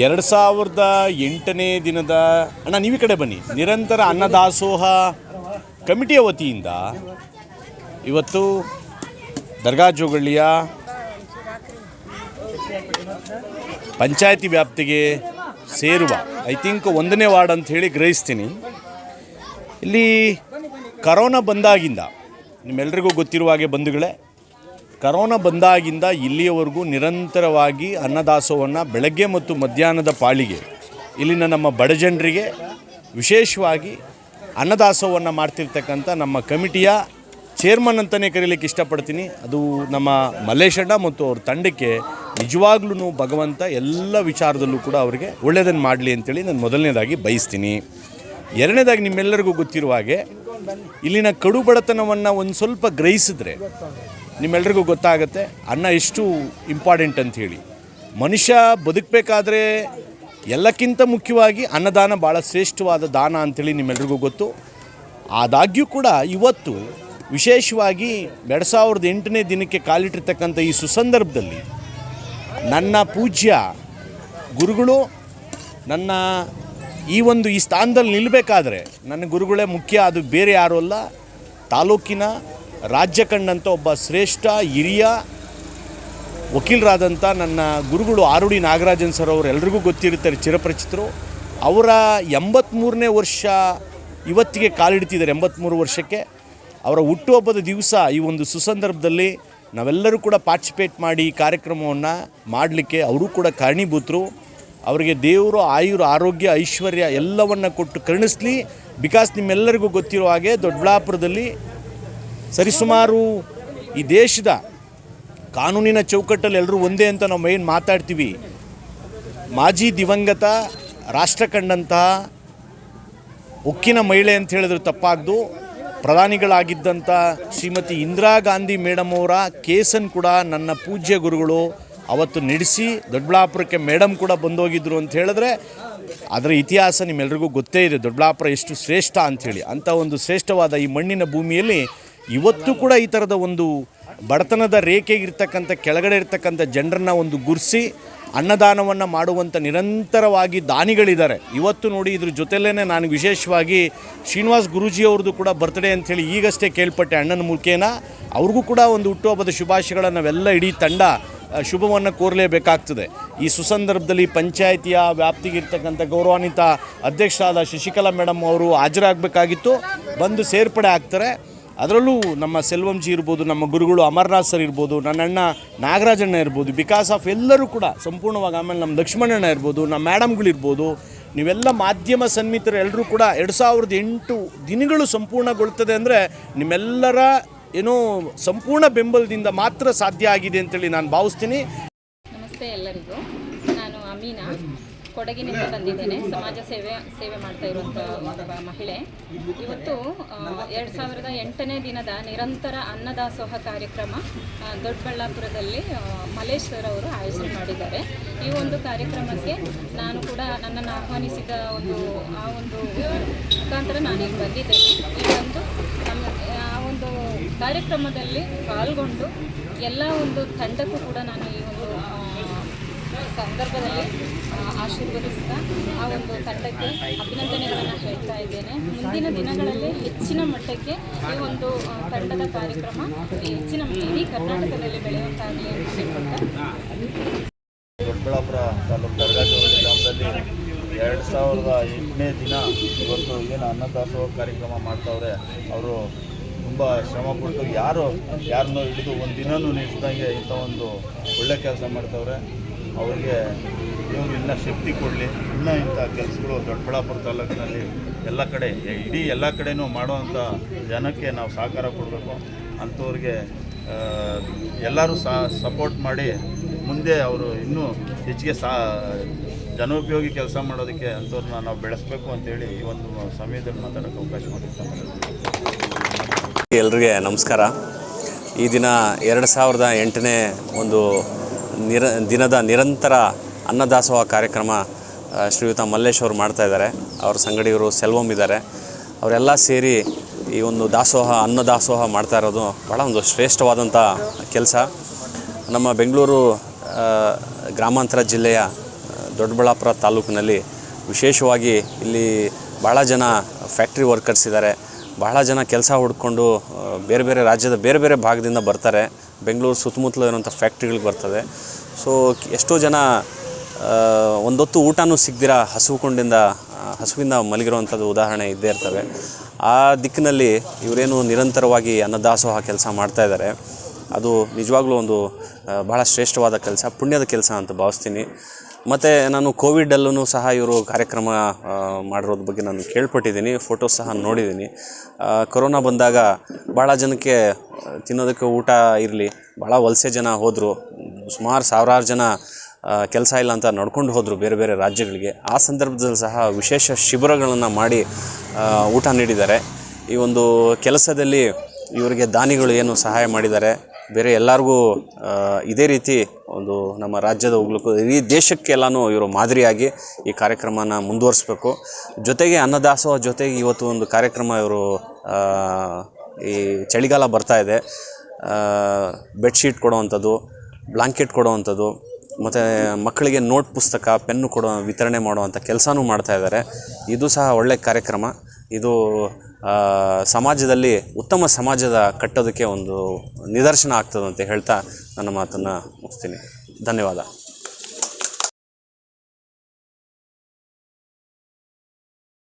ಎರಡು ಸಾವಿರದ ಎಂಟನೇ ದಿನದ, ಅಣ್ಣ, ನೀವು ಕಡೆ ಬನ್ನಿ. ನಿರಂತರ ಅನ್ನದಾಸೋಹ ಕಮಿಟಿಯ ವತಿಯಿಂದ ಇವತ್ತು ದರ್ಗಾ ಜೋಗಳ್ಳಿಯ ಪಂಚಾಯತಿ ವ್ಯಾಪ್ತಿಗೆ ಸೇರುವ, ಐ ಥಿಂಕ್ ಒಂದನೇ ವಾರ್ಡ್ ಅಂತ ಹೇಳಿ ಗ್ರಹಿಸ್ತೀನಿ. ಇಲ್ಲಿ ಕರೋನಾ ಬಂದಾಗಿಂದ ನಿಮ್ಮೆಲ್ಲರಿಗೂ ಗೊತ್ತಿರುವ ಹಾಗೆ ಬಂಧುಗಳೇ ಕರೋನಾ ಬಂದಾಗಿಂದ ಇಲ್ಲಿಯವರೆಗೂ ನಿರಂತರವಾಗಿ ಅನ್ನದಾಸೋಹವನ್ನು ಬೆಳಗ್ಗೆ ಮತ್ತು ಮಧ್ಯಾಹ್ನದ ಪಾಳಿಗೆ ಇಲ್ಲಿನ ನಮ್ಮ ಬಡ ಜನರಿಗೆ ವಿಶೇಷವಾಗಿ ಅನ್ನದಾಸೋಹವನ್ನು ಮಾಡ್ತಿರ್ತಕ್ಕಂಥ ನಮ್ಮ ಕಮಿಟಿಯ ಚೇರ್ಮನ್ ಅಂತಲೇ ಕರೀಲಿಕ್ಕೆ ಇಷ್ಟಪಡ್ತೀನಿ. ಅದು ನಮ್ಮ ಮಲ್ಲೇಶಣ್ಣ ಮತ್ತು ಅವ್ರ ತಂಡಕ್ಕೆ ನಿಜವಾಗ್ಲೂ ಭಗವಂತ ಎಲ್ಲ ವಿಚಾರದಲ್ಲೂ ಕೂಡ ಅವರಿಗೆ ಒಳ್ಳೆಯದನ್ನು ಮಾಡಲಿ ಅಂತೇಳಿ ನಾನು ಮೊದಲನೇದಾಗಿ ಬಯಸ್ತೀನಿ. ಎರಡನೇದಾಗಿ ನಿಮ್ಮೆಲ್ಲರಿಗೂ ಗೊತ್ತಿರುವ ಹಾಗೆ ಇಲ್ಲಿನ ಕಡು ಬಡತನವನ್ನು ಒಂದು ಸ್ವಲ್ಪ ಗ್ರಹಿಸಿದ್ರೆ ನಿಮ್ಮೆಲ್ರಿಗೂ ಗೊತ್ತಾಗುತ್ತೆ, ಅನ್ನ ಎಷ್ಟು ಇಂಪಾರ್ಟೆಂಟ್ ಅಂತ ಹೇಳಿ. ಮನುಷ್ಯ ಬದುಕಬೇಕಾದ್ರೆ ಎಲ್ಲಕ್ಕಿಂತ ಮುಖ್ಯವಾಗಿ ಅನ್ನದಾನ ಭಾಳ ಶ್ರೇಷ್ಠವಾದ ದಾನ ಅಂಥೇಳಿ ನಿಮ್ಮೆಲ್ರಿಗೂ ಗೊತ್ತು. ಆದಾಗ್ಯೂ ಕೂಡ ಇವತ್ತು ವಿಶೇಷವಾಗಿ ಎರಡು ಸಾವಿರದ ಎಂಟನೇ ದಿನಕ್ಕೆ ಕಾಲಿಟ್ಟಿರ್ತಕ್ಕಂಥ ಈ ಸುಸಂದರ್ಭದಲ್ಲಿ ನನ್ನ ಪೂಜ್ಯ ಗುರುಗಳು ನನ್ನ ಈ ಒಂದು ಈ ಸ್ಥಾನದಲ್ಲಿ ನಿಲ್ಲಬೇಕಾದ್ರೆ ನನ್ನ ಗುರುಗಳೇ ಮುಖ್ಯ, ಅದು ಬೇರೆ ಯಾರೂ ಅಲ್ಲ, ತಾಲೂಕಿನ ರಾಜ್ಯ ಕಂಡಂಥ ಒಬ್ಬ ಶ್ರೇಷ್ಠ, ಹಿರಿಯ ವಕೀಲರಾದಂಥ ನನ್ನ ಗುರುಗಳು ಆರುಡಿ ನಾಗರಾಜನ್ ಸರ್ ಅವರು ಎಲ್ರಿಗೂ ಗೊತ್ತಿರುತ್ತಾರೆ, ಚಿರಪರಿಚಿತರು. ಅವರ ಎಂಬತ್ತ್ಮೂರನೇ ವರ್ಷ ಇವತ್ತಿಗೆ ಕಾಲಿಡ್ತಿದ್ದಾರೆ ಎಂಬತ್ತ್ಮೂರು ವರ್ಷಕ್ಕೆ. ಅವರ ಹುಟ್ಟುಹಬ್ಬದ ದಿವಸ ಈ ಒಂದು ಸುಸಂದರ್ಭದಲ್ಲಿ ನಾವೆಲ್ಲರೂ ಕೂಡ ಪಾರ್ಟಿಸಿಪೇಟ್ ಮಾಡಿ ಈ ಕಾರ್ಯಕ್ರಮವನ್ನು ಮಾಡಲಿಕ್ಕೆ ಅವರು ಕೂಡ ಕಾರಣೀಭೂತರು. ಅವರಿಗೆ ದೇವರು, ಆಯುರ್, ಆರೋಗ್ಯ, ಐಶ್ವರ್ಯ ಎಲ್ಲವನ್ನು ಕೊಟ್ಟು ಕರುಣಿಸ್ಲಿ. ಬಿಕಾಸ್ ನಿಮ್ಮೆಲ್ಲರಿಗೂ ಗೊತ್ತಿರೋ ಹಾಗೆ ದೊಡ್ಡಬಳ್ಳಾಪುರದಲ್ಲಿ ಸರಿಸುಮಾರು ಈ ದೇಶದ ಕಾನೂನಿನ ಚೌಕಟ್ಟಲ್ಲಿ ಎಲ್ಲರೂ ಒಂದೇ ಅಂತ ನಾವು ಏನು ಮಾತಾಡ್ತೀವಿ. ಮಾಜಿ ದಿವಂಗತ, ರಾಷ್ಟ್ರ ಕಂಡಂತಹ ಉಕ್ಕಿನ ಮಹಿಳೆ ಅಂತ ಹೇಳಿದ್ರೆ ತಪ್ಪಾಗ್ದು. ಪ್ರಧಾನಿಗಳಾಗಿದ್ದಂಥ ಶ್ರೀಮತಿ ಇಂದಿರಾ ಗಾಂಧಿ ಮೇಡಮ್ ಅವರ ಕೇಸನ್ನು ಕೂಡ ನನ್ನ ಪೂಜ್ಯ ಗುರುಗಳು ಅವತ್ತು ನಡೆಸಿ, ದೊಡ್ಡಬಳ್ಳಾಪುರಕ್ಕೆ ಮೇಡಮ್ ಕೂಡ ಬಂದೋಗಿದ್ರು ಅಂತ ಹೇಳಿದ್ರೆ ಅದರ ಇತಿಹಾಸ ನಿಮ್ಮೆಲ್ರಿಗೂ ಗೊತ್ತೇ ಇದೆ, ದೊಡ್ಡಬಳ್ಳಾಪುರ ಎಷ್ಟು ಶ್ರೇಷ್ಠ ಅಂಥೇಳಿ ಅಂಥ ಒಂದು ಶ್ರೇಷ್ಠವಾದ ಈ ಮಣ್ಣಿನ ಭೂಮಿಯಲ್ಲಿ ಇವತ್ತು ಕೂಡ ಈ ಥರದ ಒಂದು ಬಡತನದ ರೇಖೆಗಿರ್ತಕ್ಕಂಥ ಕೆಳಗಡೆ ಇರ್ತಕ್ಕಂಥ ಜನರನ್ನ ಒಂದು ಗುರ್ಸಿ, ಅನ್ನದಾನವನ್ನು ಮಾಡುವಂಥ ನಿರಂತರವಾಗಿ ದಾನಿಗಳಿದ್ದಾರೆ. ಇವತ್ತು ನೋಡಿ ಇದ್ರ ಜೊತೆಲೇ ನಾನು ವಿಶೇಷವಾಗಿ ಶ್ರೀನಿವಾಸ್ ಗುರೂಜಿ ಅವ್ರದ್ದು ಕೂಡ ಬರ್ತ್ಡೇ ಅಂಥೇಳಿ ಈಗಷ್ಟೇ ಕೇಳ್ಪಟ್ಟೆ ಅಣ್ಣನ ಮುಖೇನ. ಅವ್ರಿಗೂ ಕೂಡ ಒಂದು ಹುಟ್ಟುಹಬ್ಬದ ಶುಭಾಶಯಗಳನ್ನು ನಾವೆಲ್ಲ ಇಡೀ ತಂಡ ಶುಭವನ್ನು ಕೋರಲೇಬೇಕಾಗ್ತದೆ. ಈ ಸುಸಂದರ್ಭದಲ್ಲಿ ಪಂಚಾಯಿತಿಯ ವ್ಯಾಪ್ತಿಗೆ ಇರ್ತಕ್ಕಂಥ ಗೌರವಾನ್ವಿತ ಅಧ್ಯಕ್ಷರಾದ ಶಶಿಕಲಾ ಮೇಡಮ್ ಅವರು ಹಾಜರಾಗಬೇಕಾಗಿತ್ತು. ಬಂದು ಸೇರ್ಪಡೆ ಆಗ್ತಾರೆ. ಅದರಲ್ಲೂ ನಮ್ಮ ಸೆಲ್ವಂಜಿ ಇರ್ಬೋದು, ನಮ್ಮ ಗುರುಗಳು ಅಮರ್ನಾಥ್ ಸರ್ ಇರ್ಬೋದು ನನ್ನ ಅಣ್ಣ ನಾಗರಾಜಣ್ಣ ಇರ್ಬೋದು, ಬಿಕಾಸ್ ಆಫ್ ಎಲ್ಲರೂ ಕೂಡ ಸಂಪೂರ್ಣವಾಗಿ ಆಮೇಲೆ ನಮ್ಮ ಲಕ್ಷ್ಮಣಣ್ಣ ಇರ್ಬೋದು, ನಮ್ಮ ಮೇಡಮ್ಗಳಿರ್ಬೋದು ನೀವೆಲ್ಲ ಮಾಧ್ಯಮ ಸನ್ಮಿತರು ಎಲ್ಲರೂ ಕೂಡ ಎರಡು ಸಾವಿರದ ಎಂಟು ದಿನಗಳು ಸಂಪೂರ್ಣಗೊಳ್ತದೆ ಅಂದರೆ ನಿಮ್ಮೆಲ್ಲರ ಏನೋ ಸಂಪೂರ್ಣ ಬೆಂಬಲದಿಂದ ಮಾತ್ರ ಸಾಧ್ಯ ಆಗಿದೆ ಅಂತೇಳಿ ನಾನು ಭಾವಿಸ್ತೀನಿ. ನಮಸ್ತೆ ಎಲ್ಲರಿಗೂ. ಕೊಡಗಿನಿಂದ ಬಂದಿದ್ದೇನೆ. ಸಮಾಜ ಸೇವೆ ಸೇವೆ ಮಾಡ್ತಾ ಇರುವಂಥ ಮಹಿಳೆ. ಇವತ್ತು ಎರಡು ಸಾವಿರದ ಎಂಟನೇ ದಿನದ ನಿರಂತರ ಅನ್ನದಾಸೋಹ ಕಾರ್ಯಕ್ರಮ ದೊಡ್ಡಬಳ್ಳಾಪುರದಲ್ಲಿ ಮಲೇಶ್ ಅವರು ಆಯೋಜನೆ ಮಾಡಿದ್ದಾರೆ. ಈ ಒಂದು ಕಾರ್ಯಕ್ರಮಕ್ಕೆ ನಾನು ಕೂಡ ನನ್ನನ್ನು ಆಹ್ವಾನಿಸಿದ ಒಂದು, ಆ ಒಂದು ಮುಖಾಂತರ ನಾನು ಇಲ್ಲಿ ಬಂದಿದ್ದೇನೆ. ಈ ಒಂದು ನಮ್ಮ, ಆ ಒಂದು ಕಾರ್ಯಕ್ರಮದಲ್ಲಿ ಪಾಲ್ಗೊಂಡು ಎಲ್ಲ ಒಂದು ತಂಡಕ್ಕೂ ಕೂಡ ನಾನು ಈ ಒಂದು ಸಂದರ್ಭದಲ್ಲಿ ಆಶೀರ್ವದಿಸ್ತಾ ಆ ಒಂದು ತಂಡಕ್ಕೆ ಅಭಿನಂದನೆಗಳನ್ನು ಹೇಳ್ತಾ ಇದ್ದೇನೆ. ಮುಂದಿನ ದಿನಗಳಲ್ಲಿ ಹೆಚ್ಚಿನ ಮಟ್ಟಕ್ಕೆ ಈ ಒಂದು ತಂಡದ ಕಾರ್ಯಕ್ರಮ ಹೆಚ್ಚಿನ ಇಡೀ ಕರ್ನಾಟಕದಲ್ಲಿ ಬೆಳೆಯುವಂತಾಗಲಿ ಅಂತ ಹೇಳ್ಕೊಳ್ತಾ. ದೊಡ್ಡಬಳ್ಳಾಪುರ ತಾಲೂಕು ದರ್ಗಾಜೋಳಿ ಗ್ರಾಮದಲ್ಲಿ ಎರಡು ಸಾವಿರದ ಎಂಟನೇ ದಿನ ಇವತ್ತು ಏನು ಅನ್ನದಾಸೋಹ ಕಾರ್ಯಕ್ರಮ ಮಾಡ್ತಾವ್ರೆ, ಅವರು ತುಂಬ ಶ್ರಮಪಟ್ಟು ಯಾರು ಯಾರನ್ನೋ ಹಿಡಿದು ಒಂದು ದಿನವೂ ನಿಲ್ಸ್ದಂಗೆ ಇಂಥ ಒಂದು ಒಳ್ಳೆ ಕೆಲಸ ಮಾಡ್ತಾವ್ರೆ. ಅವರಿಗೆ ಇನ್ನೂ ಶಕ್ತಿ ಕೊಡಲಿ. ಇನ್ನೂ ಇಂಥ ಕೆಲಸಗಳು ದೊಡ್ಡಬಳ್ಳಾಪುರ ತಾಲೂಕಿನಲ್ಲಿ ಎಲ್ಲ ಕಡೆ, ಇಡೀ ಎಲ್ಲ ಕಡೆನೂ ಮಾಡುವಂಥ ಜನಕ್ಕೆ ನಾವು ಸಹಕಾರ ಕೊಡಬೇಕು. ಅಂಥವ್ರಿಗೆ ಎಲ್ಲರೂ ಸಪೋರ್ಟ್ ಮಾಡಿ ಮುಂದೆ ಅವರು ಇನ್ನೂ ಹೆಚ್ಚಿಗೆ ಸಾ, ಜನೋಪಯೋಗಿ ಕೆಲಸ ಮಾಡೋದಕ್ಕೆ ಅಂಥವ್ರನ್ನ ನಾವು ಬೆಳೆಸಬೇಕು ಅಂತೇಳಿ ಈ ಒಂದು ಸಮಯದಲ್ಲಿ ಮಾತಾಡೋಕ್ಕೆ ಅವಕಾಶ ಮಾಡಿರ್ತಾರೆ ಎಲ್ರಿಗೆ ನಮಸ್ಕಾರ. ಈ ದಿನ ಎರಡು ಸಾವಿರದ ಎಂಟನೇ ಒಂದು ನಿರ, ದಿನದ ನಿರಂತರ ಅನ್ನದಾಸೋಹ ಕಾರ್ಯಕ್ರಮ ಶ್ರೀಯುತ ಮಲ್ಲೇಶ್ ಅವರು ಮಾಡ್ತಾ ಇದ್ದಾರೆ. ಅವ್ರ ಸಂಗಡಿಗರು ಸೆಲ್ವಂ ಇದ್ದಾರೆ. ಅವರೆಲ್ಲ ಸೇರಿ ಈ ಒಂದು ದಾಸೋಹ, ಅನ್ನದಾಸೋಹ ಮಾಡ್ತಾ ಇರೋದು ಭಾಳ ಒಂದು ಶ್ರೇಷ್ಠವಾದಂಥ ಕೆಲಸ. ನಮ್ಮ ಬೆಂಗಳೂರು ಗ್ರಾಮಾಂತರ ಜಿಲ್ಲೆಯ ದೊಡ್ಡಬಳ್ಳಾಪುರ ತಾಲೂಕಿನಲ್ಲಿ ವಿಶೇಷವಾಗಿ ಇಲ್ಲಿ ಭಾಳ ಜನ ಫ್ಯಾಕ್ಟ್ರಿ ವರ್ಕರ್ಸ್ ಇದ್ದಾರೆ. ಬಹಳ ಜನ ಕೆಲಸ ಹುಡ್ಕೊಂಡು ಬೇರೆ ಬೇರೆ ರಾಜ್ಯದ ಬೇರೆ ಬೇರೆ ಭಾಗದಿಂದ ಬರ್ತಾರೆ. ಬೆಂಗಳೂರು ಸುತ್ತಮುತ್ತಲು ಇರುವಂಥ ಫ್ಯಾಕ್ಟ್ರಿಗಳಿಗೆ ಬರ್ತದೆ. ಸೊ, ಎಷ್ಟೋ ಜನ ಒಂದೊತ್ತು ಊಟನೂ ಸಿಗ್ದಿರ ಹಸುಕೊಂಡಿಂದ ಆ, ಹಸುವಿಂದ ಮಲಗಿರುವಂಥದ್ದು ಉದಾಹರಣೆ ಇದ್ದೇ ಇರ್ತವೆ. ಆ ದಿಕ್ಕಿನಲ್ಲಿ ಇವರೇನು ನಿರಂತರವಾಗಿ ಅನ್ನದಾಸೋಹ ಕೆಲಸ ಮಾಡ್ತಾ ಇದ್ದಾರೆ. ಅದು ನಿಜವಾಗ್ಲೂ ಒಂದು ಬಹಳ ಶ್ರೇಷ್ಠವಾದ ಕೆಲಸ ಪುಣ್ಯದ ಕೆಲಸ ಅಂತ ಭಾವಿಸ್ತೀನಿ. ಮತ್ತು ನಾನು ಕೋವಿಡಲ್ಲೂ ಸಹ ಇವರು ಕಾರ್ಯಕ್ರಮ ಮಾಡಿರೋದ್ರ ಬಗ್ಗೆ ನಾನು ಕೇಳ್ಪಟ್ಟಿದ್ದೀನಿ ಫೋಟೋಸ್ ಸಹ ನೋಡಿದ್ದೀನಿ. ಕೊರೋನಾ ಬಂದಾಗ ಭಾಳ ಜನಕ್ಕೆ ತಿನ್ನೋದಕ್ಕೆ ಊಟ ಇರಲಿ ಭಾಳ ವಲಸೆ ಜನ ಹೋದರು ಸುಮಾರು ಸಾವಿರಾರು ಜನ ಕೆಲಸ ಇಲ್ಲ ಅಂತ ನಡ್ಕೊಂಡು ಹೋದರು ಬೇರೆ ಬೇರೆ ರಾಜ್ಯಗಳಿಗೆ, ಆ ಸಂದರ್ಭದಲ್ಲಿ ಸಹ ವಿಶೇಷ ಶಿಬಿರಗಳನ್ನು ಮಾಡಿ ಊಟ ನೀಡಿದ್ದಾರೆ. ಈ ಒಂದು ಕೆಲಸದಲ್ಲಿ ಇವರಿಗೆ ದಾನಿಗಳು ಏನು ಸಹಾಯ ಮಾಡಿದ್ದಾರೆ, ಬೇರೆ ಎಲ್ಲರಿಗೂ ಇದೇ ರೀತಿ ಒಂದು ನಮ್ಮ ರಾಜ್ಯದ ಹೋಗ್ಲಿಕ್ಕೂ ಇಡೀ ದೇಶಕ್ಕೆಲ್ಲನೂ ಇವರು ಮಾದರಿಯಾಗಿ ಈ ಕಾರ್ಯಕ್ರಮನ ಮುಂದುವರಿಸಬೇಕು. ಜೊತೆಗೆ ಅನ್ನದಾಸೋಹ ಜೊತೆಗೆ ಇವತ್ತು ಒಂದು ಕಾರ್ಯಕ್ರಮ ಇವರು ಈ ಚಳಿಗಾಲ ಬರ್ತಾ ಇದೆ. ಬೆಡ್ಶೀಟ್ ಕೊಡೋವಂಥದ್ದು, ಬ್ಲಾಂಕೆಟ್ ಕೊಡುವಂಥದ್ದು ಮತ್ತು ಮಕ್ಕಳಿಗೆ ನೋಟ್ ಪುಸ್ತಕ, ಪೆನ್ನು ಕೊಡೋ, ವಿತರಣೆ ಮಾಡುವಂಥ ಕೆಲಸನೂ ಮಾಡ್ತಾ ಇದ್ದಾರೆ. ಇದು ಸಹ ಒಳ್ಳೆಯ ಕಾರ್ಯಕ್ರಮ. ಇದು ಸಮಾಜದಲ್ಲಿ ಉತ್ತಮ ಸಮಾಜದ ಕಟ್ಟೋದಕ್ಕೆ ಒಂದು ನಿದರ್ಶನ ಆಗ್ತದಂತ ಹೇಳ್ತಾ ನನ್ನ ಮಾತನ್ನು ಮುಗಿಸ್ತೀನಿ. ಧನ್ಯವಾದ.